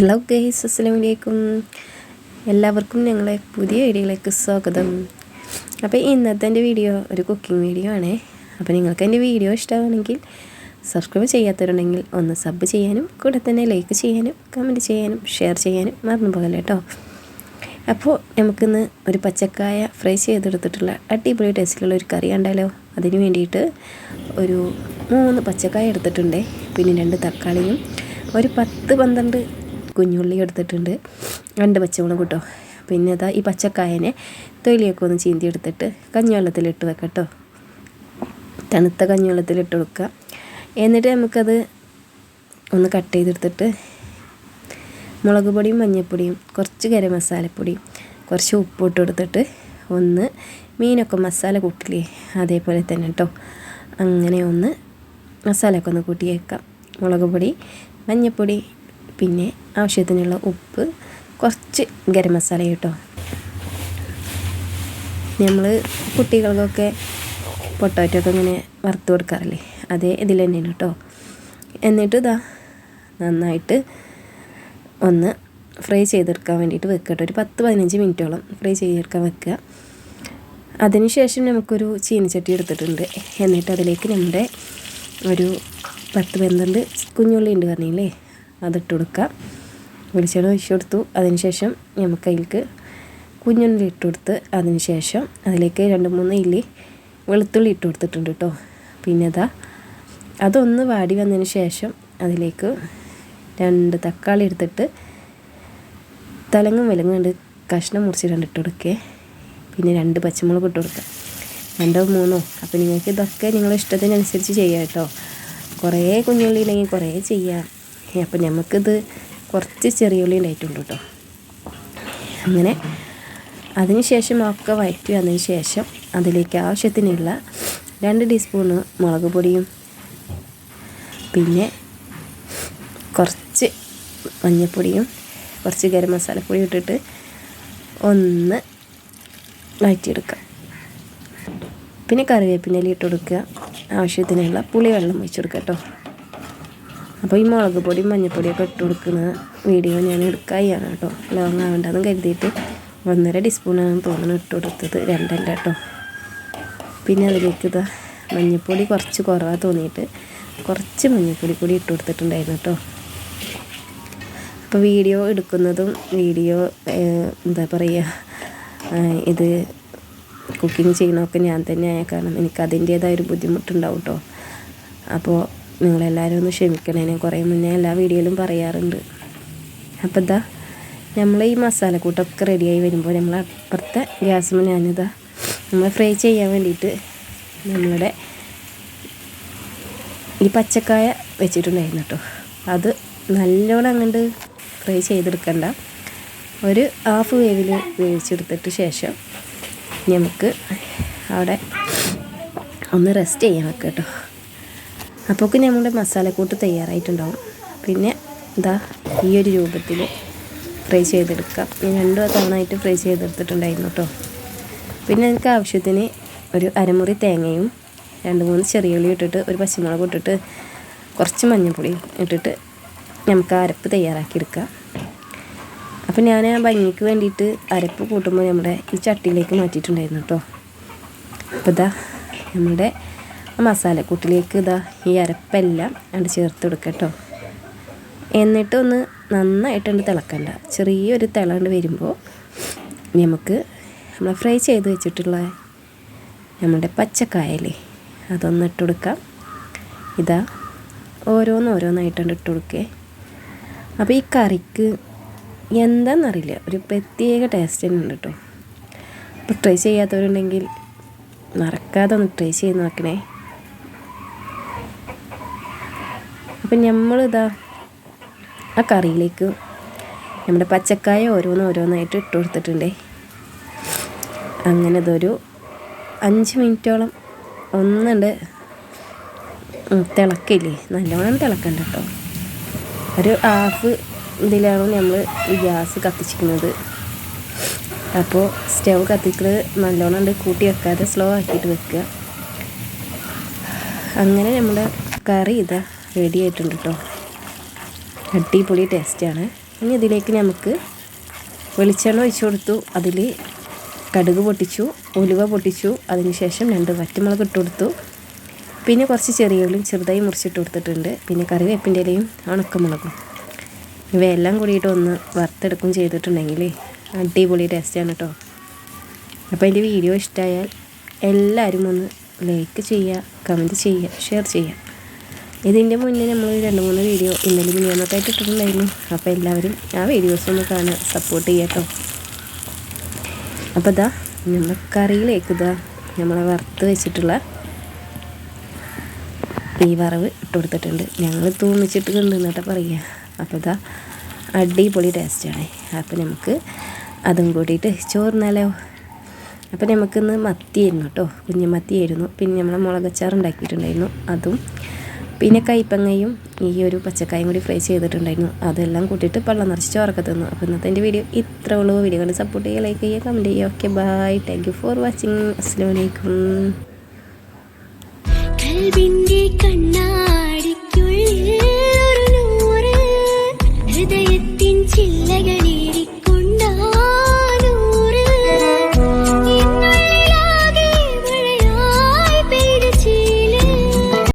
Hello guys അസ്സലാമു അലൈക്കും എല്ലാവർക്കും ഞങ്ങളെ പുതിയ വീഡിയോയിലേക്ക് സ്വാഗതം. അപ്പോൾ ഇന്നത്തെ എന്റെ വീഡിയോ ഒരു കുക്കിംഗ് വീഡിയോ ആണേ. അപ്പോൾ നിങ്ങൾക്ക് എന്റെ വീഡിയോ ഇഷ്ടമാണെങ്കിൽ സബ്സ്ക്രൈബ് ചെയ്യാത്തവരുണ്ടെങ്കിൽ ഒന്ന് സബ് ചെയ്യാനും കൂടെ തന്നെ ലൈക്ക് ചെയ്യാനും കമന്റ് ചെയ്യാനും ഷെയർ ചെയ്യാനും മറന്നു പോകല്ലേ കേട്ടോ അപ്പോൾ നമുക്കിന്ന് ഒരു പച്ചക്കായ ഫ്രൈ ചെയ്തെടുത്തിട്ടുള്ള അടിപൊളി ടേസ്റ്റിലുള്ള ഒരു കറി ഉണ്ടല്ലോ അതിന് വേണ്ടിയിട്ട് ഒരു മൂന്ന് പച്ചക്കായ എടുത്തിട്ടുണ്ട്. പിന്നെ രണ്ട് തക്കാളിയും ഒരു പത്ത് പന്ത്രണ്ട് കുഞ്ഞുള്ളി എടുത്തിട്ടുണ്ട്. രണ്ട് പച്ചമുളക് കേട്ടോ പിന്നെ അതാ ഈ പച്ചക്കായനെ തൊലിയൊക്കെ ഒന്ന് ചീന്തി എടുത്തിട്ട് കഞ്ഞിവെള്ളത്തിലിട്ട് കേട്ടോ തണുത്ത കഞ്ഞിവെള്ളത്തിലിട്ട് കൊടുക്കുക എന്നിട്ട് നമുക്കത് ഒന്ന് കട്ട് ചെയ്തെടുത്തിട്ട് മുളക് പൊടിയും മഞ്ഞൾപ്പൊടിയും കുറച്ച് ഗരം മസാലപ്പൊടിയും കുറച്ച് ഉപ്പിട്ട് കൊടുത്തിട്ട് ഒന്ന് മീനൊക്കെ മസാല കൂട്ടില്ലേ അതേപോലെ തന്നെ കേട്ടോ അങ്ങനെ ഒന്ന് മസാലയൊക്കെ ഒന്ന് കൂട്ടി വെക്കാം മുളക് പൊടി മഞ്ഞൾപ്പൊടി പിന്നെ ആവശ്യത്തിനുള്ള ഉപ്പ് കുറച്ച് ഗരം മസാല കേട്ടോ. നമ്മൾ കുട്ടികൾക്കൊക്കെ പൊട്ടാറ്റോ ഒക്കെ ഇങ്ങനെ വറുത്ത് കൊടുക്കാറില്ലേ? അതേ ഇതിൽ തന്നെയാണ് കേട്ടോ. എന്നിട്ട് ഇതാ നന്നായിട്ട് ഒന്ന് ഫ്രൈ ചെയ്തെടുക്കാൻ വേണ്ടിയിട്ട് വെക്കുക കേട്ടോ. ഒരു പത്ത് പതിനഞ്ച് മിനിറ്റോളം ഫ്രൈ ചെയ്തെടുക്കാൻ വെക്കുക. അതിനുശേഷം നമുക്കൊരു ചീനിച്ചട്ടി എടുത്തിട്ടുണ്ട്. എന്നിട്ട് അതിലേക്ക് നമ്മുടെ ഒരു പത്ത് പന്ത്രണ്ട് കുഞ്ഞുള്ളി ഉണ്ട് പറഞ്ഞില്ലേ? അതിട്ട് കൊടുക്കുക. വെളിച്ചെണ്ണ ഒഴിച്ചു കൊടുത്തു. അതിനുശേഷം നമുക്ക് അതിലേക്ക് കുഞ്ഞുള്ളി ഇട്ട് കൊടുത്ത് അതിനുശേഷം അതിലേക്ക് രണ്ട് മൂന്ന് ഇല്ലി വെളുത്തുള്ളി ഇട്ട് കൊടുത്തിട്ടുണ്ട് കേട്ടോ. പിന്നെ അതാ അതൊന്ന് വാടി വന്നതിന് ശേഷം അതിലേക്ക് രണ്ട് തക്കാളി എടുത്തിട്ട് തലങ്ങും വിലങ്ങും കണ്ട് കഷ്ണം മുറിച്ചിട്ടുണ്ട് ഇട്ട് കൊടുക്കേ. പിന്നെ രണ്ട് പച്ചമുളക് ഇട്ട് കൊടുക്കുക. രണ്ടോ മൂന്നോ. അപ്പോൾ നിങ്ങൾക്ക് ഇതൊക്കെ നിങ്ങളുടെ ഇഷ്ടത്തിനനുസരിച്ച് ചെയ്യാം കേട്ടോ. കുറേ കുഞ്ഞുള്ളി ഉണ്ടെങ്കിൽ കുറേ ചെയ്യാം. അപ്പം നമുക്കിത് കുറച്ച് ചെറിയ ഉള്ളി ഉണ്ടായിട്ടുണ്ട് കേട്ടോ അങ്ങനെ അതിന് ശേഷം ഒക്കെ വഴറ്റി വന്നതിന് ശേഷം അതിലേക്ക് ആവശ്യത്തിനുള്ള രണ്ട് ടീസ്പൂണ് മുളക് പൊടിയും പിന്നെ കുറച്ച് മഞ്ഞൾപ്പൊടിയും കുറച്ച് ഗരം മസാലപ്പൊടി ഇട്ടിട്ട് ഒന്ന് വഴറ്റിയെടുക്കുക പിന്നെ കറിവേപ്പിന്റെ ഇട്ട് കൊടുക്കുക. ആവശ്യത്തിനുള്ള പുളിവെള്ളം ഒഴിച്ച് കൊടുക്കുക കേട്ടോ. അപ്പോൾ ഈ മുളക് പൊടിയും മഞ്ഞൾപ്പൊടിയൊക്കെ ഇട്ട് കൊടുക്കുന്ന വീഡിയോ ഞാൻ എടുക്കാതെയാണ് കേട്ടോ. ലോങ് ആവേണ്ടതെന്ന് കരുതിയിട്ട് ഒന്നര ടീസ്പൂണാണ് തോന്നുന്നു ഇട്ട് കൊടുത്തത്. രണ്ടല്ല കേട്ടോ. പിന്നെ അതിലേക്ക് ഇതാ മഞ്ഞൾപ്പൊടി കുറച്ച് കുറവാ തോന്നിയിട്ട് കുറച്ച് മഞ്ഞൾപ്പൊടി കൂടി ഇട്ട് കൊടുത്തിട്ടുണ്ടായിരുന്നു കേട്ടോ. അപ്പോൾ വീഡിയോ എടുക്കുന്നതും വീഡിയോ എന്താ പറയുക ഇത് കുക്കിംഗ് ചെയ്യണമൊക്കെ ഞാൻ തന്നെ ആയ കാരണം എനിക്ക് അതിന്റേതായ ഒരു ബുദ്ധിമുട്ടുണ്ടാവും കേട്ടോ. അപ്പോൾ നിങ്ങളെല്ലാവരും ഒന്ന് ക്ഷമിക്കണേ. ഞാൻ കുറേ മുന്നേ എല്ലാ വീഡിയോയിലും പറയാറുണ്ട്. അപ്പോൾ ഇതാ നമ്മൾ ഈ മസാലക്കൂട്ടൊക്കെ റെഡിയായി വരുമ്പോൾ നമ്മൾ അപ്പുറത്തെ ഗ്യാസും ഞാനിതാ നമ്മൾ ഫ്രൈ ചെയ്യാൻ വേണ്ടിയിട്ട് നമ്മളുടെ ഈ പച്ചക്കായ വെച്ചിട്ടുണ്ടായിരുന്നു കേട്ടോ. അത് നല്ലോണം അങ്ങോട്ട് ഫ്രൈ ചെയ്തെടുക്കണ്ട. ഒരു ഹാഫ് വേവിൽ വേവിച്ചെടുത്തിട്ട് ശേഷം നമുക്ക് അവിടെ ഒന്ന് റെസ്റ്റ് ചെയ്യാൻ വെക്കാം കേട്ടോ. അപ്പോൾക്ക് നമ്മുടെ മസാലക്കൂട്ട് തയ്യാറായിട്ടുണ്ടാവും. പിന്നെ ഇതാ ഈ ഒരു രൂപത്തിൽ ഫ്രൈ ചെയ്തെടുക്കാം. ഞാൻ രണ്ടു തവണയായിട്ട് ഫ്രൈ ചെയ്തെടുത്തിട്ടുണ്ടായിരുന്നു കേട്ടോ പിന്നെ എനിക്ക് ആവശ്യത്തിന് ഒരു അരമുറി തേങ്ങയും രണ്ട് മൂന്ന് ചെറിയ ഉള്ളി ഇട്ടിട്ട് ഒരു പച്ചമുളക് ഇട്ടിട്ട് കുറച്ച് മഞ്ഞൾപ്പൊടി ഇട്ടിട്ട് നമുക്ക് അരപ്പ് തയ്യാറാക്കിയെടുക്കാം. അപ്പം ഞാൻ ആ ഭംഗിക്ക് വേണ്ടിയിട്ട് അരപ്പ് കൂട്ടുമ്പോൾ നമ്മുടെ ഈ ചട്ടിയിലേക്ക് മാറ്റിയിട്ടുണ്ടായിരുന്നു കേട്ടോ അപ്പോൾ ഇതാ നമ്മുടെ മസാലക്കൂട്ടിലേക്ക് ഇതാ ഈ അരപ്പെല്ലാം അങ്ങോട്ട് ചേർത്ത് കൊടുക്കട്ടോ എന്നിട്ടൊന്ന് നന്നായിട്ടുണ്ട് തിളക്കണ്ട. ചെറിയൊരു തിളണ്ട് വരുമ്പോൾ നമുക്ക് നമ്മൾ ഫ്രൈ ചെയ്ത് വെച്ചിട്ടുള്ള നമ്മുടെ പച്ചക്കായലേ അതൊന്ന് ഇട്ട് കൊടുക്കാം. ഇതാ ഓരോന്ന് ഓരോന്നായിട്ടുണ്ട് ഇട്ട് കൊടുക്കേ. അപ്പോൾ ഈ കറിക്ക് എന്താണെന്നറിയില്ല ഒരു പ്രത്യേക ടേസ്റ്റ് തന്നെ ഉണ്ട് കേട്ടോ അപ്പോൾ ട്രൈ ചെയ്യാത്തവരുണ്ടെങ്കിൽ മറക്കാതെ ഒന്ന് ട്രൈ ചെയ്ത് നോക്കണേ. അപ്പം നമ്മളിതാ ആ കറിയിലേക്ക് നമ്മുടെ പച്ചക്കായ ഓരോന്ന് ഓരോന്നായിട്ട് ഇട്ട് കൊടുത്തിട്ടുണ്ടേ. അങ്ങനെ ഇതൊരു അഞ്ച് മിനിറ്റോളം ഒന്നുണ്ട്. തിളക്കില്ലേ? നല്ലോണം തിളക്കണ്ട കേട്ടോ. ഒരു ഹാഫ് ഇതിലാണ് നമ്മൾ ഗ്യാസ് കത്തിച്ചിരിക്കുന്നത്. അപ്പോൾ സ്റ്റവ് കത്തിക്കുന്നത് നല്ലോണം ഉണ്ട്. കൂട്ടി വെക്കാതെ സ്ലോ ആക്കിയിട്ട് വെക്കുക. അങ്ങനെ നമ്മുടെ കറി ഇതാ. റെഡി ആയിട്ടുണ്ട് കേട്ടോ അടിപൊളി ടേസ്റ്റാണ് ഇനി ഇതിലേക്ക് നമുക്ക് വെളിച്ചെണ്ണ ഒഴിച്ചു കൊടുത്തു. അതിൽ കടുക് പൊട്ടിച്ചു ഉലുവ പൊട്ടിച്ചു അതിനുശേഷം രണ്ട് വറ്റമുളക് ഇട്ട് കൊടുത്തു. പിന്നെ കുറച്ച് ചെറിയ ഉള്ളിയും ചെറുതായി മുറിച്ചിട്ട് കൊടുത്തിട്ടുണ്ട്. പിന്നെ കറിവേപ്പിന്റെ ഇലയും ഉണക്കമുളകും. ഇവയെല്ലാം കൂടിയിട്ട് ഒന്ന് വറുത്തെടുക്കും ചെയ്തിട്ടുണ്ടെങ്കിൽ അടിപൊളി ടേസ്റ്റാണ് കേട്ടോ അപ്പോൾ എന്റെ വീഡിയോ ഇഷ്ടമായാൽ എല്ലാവരും ഒന്ന് ലൈക്ക് ചെയ്യുക കമന്റ് ചെയ്യുക ഷെയർ ചെയ്യുക. ഇതിന്റെ മുന്നേ നമ്മൾ രണ്ട് മൂന്ന് വീഡിയോ ഇന്നലെ മിനിയാന്നൊക്കെ ആയിട്ട് ഇട്ടിട്ടുണ്ടായിരുന്നു. അപ്പോൾ എല്ലാവരും ആ വീഡിയോസ് ഒന്ന് കാണാൻ സപ്പോർട്ട് ചെയ്യാട്ടോ അപ്പോൾ ഇതാ നമ്മൾ കറിയിലേക്ക് ഇതാ നമ്മളെ വറുത്ത് വെച്ചിട്ടുള്ള ഈ വറവ് ഇട്ട് കൊടുത്തിട്ടുണ്ട്. ഞങ്ങൾ തൂമിച്ചിട്ട് കണ്ടെന്നിട്ട് പറയുക അപ്പോൾ ഇതാ അടിപൊളി ടേസ്റ്റാണ് അപ്പോൾ നമുക്ക് അതും കൂടിയിട്ട് ചോറിനാലോ അപ്പോൾ നമുക്കിന്ന് മത്തിയായിരുന്നു കേട്ടോ കുഞ്ഞു മത്തിയായിരുന്നു പിന്നെ നമ്മൾ മുളകച്ചാർ ഉണ്ടാക്കിയിട്ടുണ്ടായിരുന്നു അതും പിന്നെ കൈപ്പങ്ങയും ഈ ഒരു പച്ചക്കായും കൂടി ഫ്രൈ ചെയ്തിട്ടുണ്ടായിരുന്നു. അതെല്ലാം കൂട്ടിയിട്ട് പള്ളം നിറച്ച് ചോറൊക്കെ തന്നു. അപ്പോൾ ഇന്നത്തെ എന്റെ വീഡിയോ ഇത്ര ഉള്ളൂ. വീഡിയോ സപ്പോർട്ട് ചെയ്യുക ലൈക്ക് ചെയ്യുക കമന്റ് ചെയ്യുക. Okay bye thank you for watching അസ്സാം വലൈക്കും കണ്ണാടി